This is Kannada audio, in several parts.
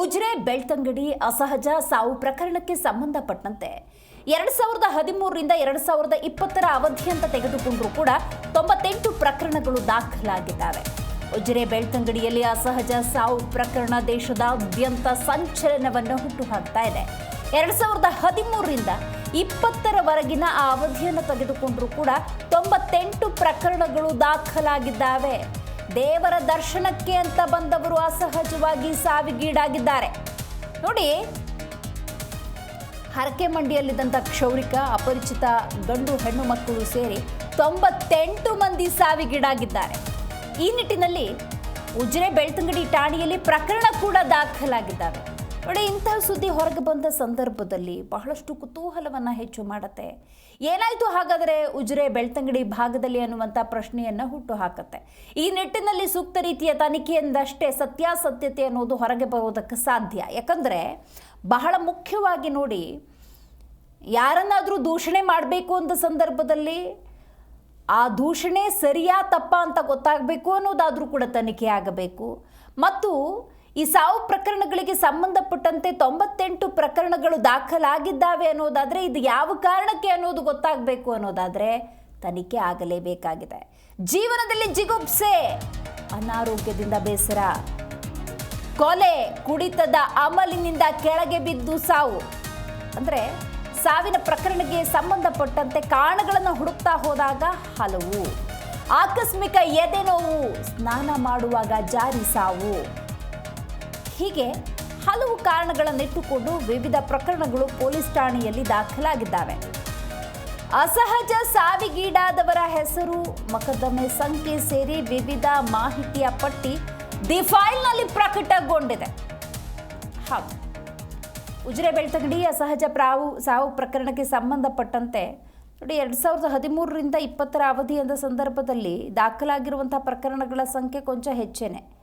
ಉಜಿರೆ ಬೆಳ್ತಂಗಡಿ ಅಸಹಜ ಸಾವು ಪ್ರಕರಣಕ್ಕೆ ಸಂಬಂಧಪಟ್ಟಂತೆ ಎರಡು ಸಾವಿರದ ಹದಿಮೂರರಿಂದ ಎರಡು ಸಾವಿರದ ಇಪ್ಪತ್ತರ ಅವಧಿ ಅಂತ ತೆಗೆದುಕೊಂಡರೂ ಕೂಡ ತೊಂಬತ್ತೆಂಟು ಪ್ರಕರಣಗಳು ದಾಖಲಾಗಿದ್ದಾವೆ. ಉಜಿರೆ ಬೆಳ್ತಂಗಡಿಯಲ್ಲಿ ಅಸಹಜ ಸಾವು ಪ್ರಕರಣ ದೇಶದಾದ್ಯಂತ ಸಂಚಲನವನ್ನು ಹುಟ್ಟುಹಾಕ್ತಾ ಇದೆ. ಎರಡು ಸಾವಿರದ ಹದಿಮೂರರಿಂದ ಇಪ್ಪತ್ತರವರೆಗಿನ ಆ ಅವಧಿಯನ್ನು ತೆಗೆದುಕೊಂಡರೂ ಕೂಡ ತೊಂಬತ್ತೆಂಟು ಪ್ರಕರಣಗಳು ದಾಖಲಾಗಿದ್ದಾವೆ. ದೇವರ ದರ್ಶನಕ್ಕೆ ಅಂತ ಬಂದವರು ಅಸಹಜವಾಗಿ ಸಾವಿಗೀಡಾಗಿದ್ದಾರೆ. ನೋಡಿ, ಹರಕೆ ಮಂಡಿಯಲ್ಲಿದ್ದಂಥ ಕ್ಷೌರಿಕ, ಅಪರಿಚಿತ ಗಂಡು ಹೆಣ್ಣು ಮಕ್ಕಳು ಸೇರಿ ತೊಂಬತ್ತೆಂಟು ಮಂದಿ ಸಾವಿಗೀಡಾಗಿದ್ದಾರೆ. ಈ ನಿಟ್ಟಿನಲ್ಲಿ ಉಜಿರೆ ಬೆಳ್ತಂಗಡಿ ಠಾಣೆಯಲ್ಲಿ ಪ್ರಕರಣ ಕೂಡ ದಾಖಲಾಗಿದ್ದಾವೆ ನೋಡಿ ಇಂತಹ ಸುದ್ದಿ ಹೊರಗೆ ಬಂದ ಸಂದರ್ಭದಲ್ಲಿ ಬಹಳಷ್ಟು ಕುತೂಹಲವನ್ನು ಹೆಚ್ಚು ಮಾಡುತ್ತೆ. ಏನಾಯಿತು ಹಾಗಾದರೆ ಉಜಿರೆ ಬೆಳ್ತಂಗಡಿ ಭಾಗದಲ್ಲಿ ಅನ್ನುವಂಥ ಪ್ರಶ್ನೆಯನ್ನು ಹುಟ್ಟು ಹಾಕುತ್ತೆ. ಈ ನಿಟ್ಟಿನಲ್ಲಿ ಸೂಕ್ತ ರೀತಿಯ ತನಿಖೆಯಿಂದಷ್ಟೇ ಸತ್ಯಾಸತ್ಯತೆ ಅನ್ನೋದು ಹೊರಗೆ ಬರೋದಕ್ಕೆ ಸಾಧ್ಯ. ಯಾಕಂದರೆ ಬಹಳ ಮುಖ್ಯವಾಗಿ ನೋಡಿ, ಯಾರನ್ನಾದರೂ ದೂಷಣೆ ಮಾಡಬೇಕು ಅಂತ ಸಂದರ್ಭದಲ್ಲಿ ಆ ದೂಷಣೆ ಸರಿಯಾ ತಪ್ಪ ಅಂತ ಗೊತ್ತಾಗಬೇಕು ಅನ್ನೋದಾದರೂ ಕೂಡ ತನಿಖೆ ಆಗಬೇಕು. ಮತ್ತು ಈ ಸಾವು ಪ್ರಕರಣಗಳಿಗೆ ಸಂಬಂಧಪಟ್ಟಂತೆ ತೊಂಬತ್ತೆಂಟು ಪ್ರಕರಣಗಳು ದಾಖಲಾಗಿದ್ದಾವೆ ಅನ್ನೋದಾದರೆ ಇದು ಯಾವ ಕಾರಣಕ್ಕೆ ಅನ್ನೋದು ಗೊತ್ತಾಗಬೇಕು ಅನ್ನೋದಾದರೆ ತನಿಖೆ ಆಗಲೇಬೇಕಾಗಿದೆ. ಜೀವನದಲ್ಲಿ ಜಿಗುಪ್ಸೆ, ಅನಾರೋಗ್ಯದಿಂದ ಬೇಸರ, ಕೊಲೆ, ಕುಡಿತದ ಅಮಲಿನಿಂದ ಕೆಳಗೆ ಬಿದ್ದು ಸಾವು. ಅಂದರೆ ಸಾವಿನ ಪ್ರಕರಣಕ್ಕೆ ಸಂಬಂಧಪಟ್ಟಂತೆ ಕಾರಣಗಳನ್ನು ಹುಡುಕ್ತಾ ಹೋದಾಗ ಹಲವು. ಆಕಸ್ಮಿಕ ಎದೆ ನೋವು, ಸ್ನಾನ ಮಾಡುವಾಗ ಜಾರಿ ಸಾವು. ಹೀಗೆ ಹಲವು ಕಾರಣಗಳನ್ನಿಟ್ಟುಕೊಂಡು ವಿವಿಧ ಪ್ರಕರಣಗಳು ಪೊಲೀಸ್ ಠಾಣೆಯಲ್ಲಿ ದಾಖಲಾಗಿದ್ದಾವೆ. ಅಸಹಜ ಸಾವಿಗೀಡಾದವರ ಹೆಸರು, ಮೊಕದ್ದಮೆ ಸಂಖ್ಯೆ ಸೇರಿ ವಿವಿಧ ಮಾಹಿತಿಯ ಪಟ್ಟಿ ದಿ ಫೈಲ್ನಲ್ಲಿ ಪ್ರಕಟಗೊಂಡಿದೆ. ಹೌದು. ಉಜಿರೆ ಬೆಳ್ತಂಗಡಿ ಅಸಹಜ ಪ್ರಾವು ಸಾವು ಪ್ರಕರಣಕ್ಕೆ ಸಂಬಂಧಪಟ್ಟಂತೆ ನೋಡಿ ಎರಡು ಸಾವಿರದ ಹದಿಮೂರರಿಂದ ಇಪ್ಪತ್ತರ ಅವಧಿ ಎಂದ ಸಂದರ್ಭದಲ್ಲಿ ದಾಖಲಾಗಿರುವಂಥ ಪ್ರಕರಣಗಳ ಸಂಖ್ಯೆ ಕೊಂಚ ಹೆಚ್ಚೇನೆ.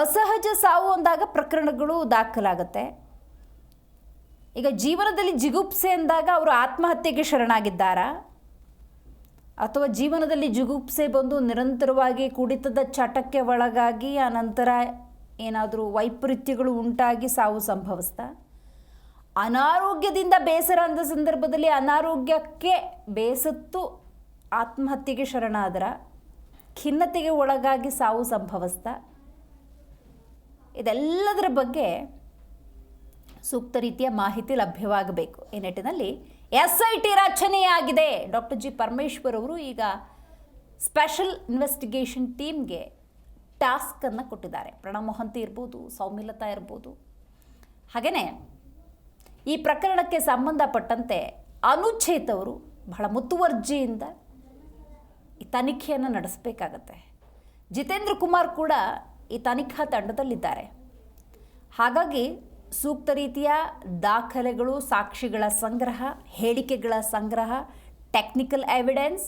ಅಸಹಜ ಸಾವು ಅಂದಾಗ ಪ್ರಕರಣಗಳು ದಾಖಲಾಗುತ್ತೆ. ಈಗ ಜೀವನದಲ್ಲಿ ಜಿಗುಪ್ಸೆ ಅಂದಾಗ ಅವರು ಆತ್ಮಹತ್ಯೆಗೆ ಶರಣಾಗಿದ್ದಾರಾ? ಅಥವಾ ಜೀವನದಲ್ಲಿ ಜಿಗುಪ್ಸೆ ಬಂದು ನಿರಂತರವಾಗಿ ಕುಡಿತದ ಚಟಕ್ಕೆ ಒಳಗಾಗಿ ಆ ನಂತರ ಏನಾದರೂ ವೈಪರೀತ್ಯಗಳು ಉಂಟಾಗಿ ಸಾವು ಸಂಭವಿಸ್ತಾ? ಅನಾರೋಗ್ಯದಿಂದ ಬೇಸರ ಅಂದ ಸಂದರ್ಭದಲ್ಲಿ ಅನಾರೋಗ್ಯಕ್ಕೆ ಬೇಸತ್ತು ಆತ್ಮಹತ್ಯೆಗೆ ಶರಣಾದರ? ಖಿನ್ನತೆಗೆ ಒಳಗಾಗಿ ಸಾವು ಸಂಭವಿಸ್ತಾ? ಇದೆಲ್ಲದರ ಬಗ್ಗೆ ಸೂಕ್ತ ರೀತಿಯ ಮಾಹಿತಿ ಲಭ್ಯವಾಗಬೇಕು. ಈ ನಿಟ್ಟಿನಲ್ಲಿ ಎಸ್ ಐ ಟಿ ರಚನೆಯಾಗಿದೆ. ಡಾಕ್ಟರ್ ಜಿ ಪರಮೇಶ್ವರ್ ಅವರು ಈಗ ಸ್ಪೆಷಲ್ ಇನ್ವೆಸ್ಟಿಗೇಷನ್ ಟೀಮ್ಗೆ ಟಾಸ್ಕನ್ನು ಕೊಟ್ಟಿದ್ದಾರೆ. ಪ್ರಣವ್ ಮೊಹಂತಿ ಇರ್ಬೋದು, ಸೌಮ್ಯಲತಾ ಇರ್ಬೋದು. ಹಾಗೆಯೇ ಈ ಪ್ರಕರಣಕ್ಕೆ ಸಂಬಂಧಪಟ್ಟಂತೆ ಅನುಚ್ಛೇದ್ ಅವರು ಬಹಳ ಮುತುವರ್ಜಿಯಿಂದ ಈ ತನಿಖೆಯನ್ನು ನಡೆಸಬೇಕಾಗತ್ತೆ. ಜಿತೇಂದ್ರ ಕುಮಾರ್ ಕೂಡ ಈ ತನಿಖಾ ತಂಡದಲ್ಲಿದ್ದಾರೆ. ಹಾಗಾಗಿ ಸೂಕ್ತ ರೀತಿಯ ದಾಖಲೆಗಳು, ಸಾಕ್ಷಿಗಳ ಸಂಗ್ರಹ, ಹೇಳಿಕೆಗಳ ಸಂಗ್ರಹ ಟೆಕ್ನಿಕಲ್ ಎವಿಡೆನ್ಸ್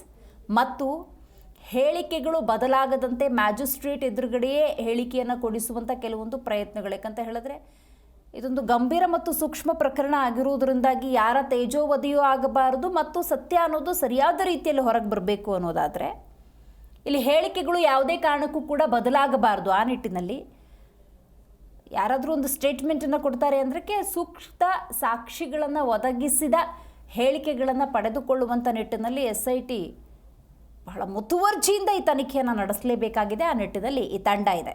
ಮತ್ತು ಹೇಳಿಕೆಗಳು ಬದಲಾಗದಂತೆ ಮ್ಯಾಜಿಸ್ಟ್ರೇಟ್ ಎದುರುಗಡೆಯೇ ಹೇಳಿಕೆಯನ್ನು ಕೊಡಿಸುವಂಥ ಕೆಲವೊಂದು ಪ್ರಯತ್ನಗಳು. ಯಾಕಂತ ಹೇಳಿದ್ರೆ, ಇದೊಂದು ಗಂಭೀರ ಮತ್ತು ಸೂಕ್ಷ್ಮ ಪ್ರಕರಣ ಆಗಿರುವುದರಿಂದಾಗಿ ಯಾರ ತೇಜೋವಧಿಯೂ ಆಗಬಾರದು ಮತ್ತು ಸತ್ಯ ಅನ್ನೋದು ಸರಿಯಾದ ರೀತಿಯಲ್ಲಿ ಹೊರಗೆ ಬರಬೇಕು ಅನ್ನೋದಾದರೆ ಇಲ್ಲಿ ಹೇಳಿಕೆಗಳು ಯಾವುದೇ ಕಾರಣಕ್ಕೂ ಕೂಡ ಬದಲಾಗಬಾರ್ದು ಆ ನಿಟ್ಟಿನಲ್ಲಿ. ಯಾರಾದರೂ ಒಂದು ಸ್ಟೇಟ್ಮೆಂಟನ್ನು ಕೊಡ್ತಾರೆ ಅಂದ್ರಕ್ಕೆ ಸೂಕ್ತ ಸಾಕ್ಷಿಗಳನ್ನು ಒದಗಿಸಿದ ಹೇಳಿಕೆಗಳನ್ನು ಪಡೆದುಕೊಳ್ಳುವಂಥ ನಿಟ್ಟಿನಲ್ಲಿ ಎಸ್ ಐ ಟಿ ಬಹಳ ಮುತುವರ್ಜಿಯಿಂದ ಈ ತನಿಖೆಯನ್ನು ನಡೆಸಲೇಬೇಕಾಗಿದೆ. ಆ ನಿಟ್ಟಿನಲ್ಲಿ ಈ ತಂಡ ಇದೆ.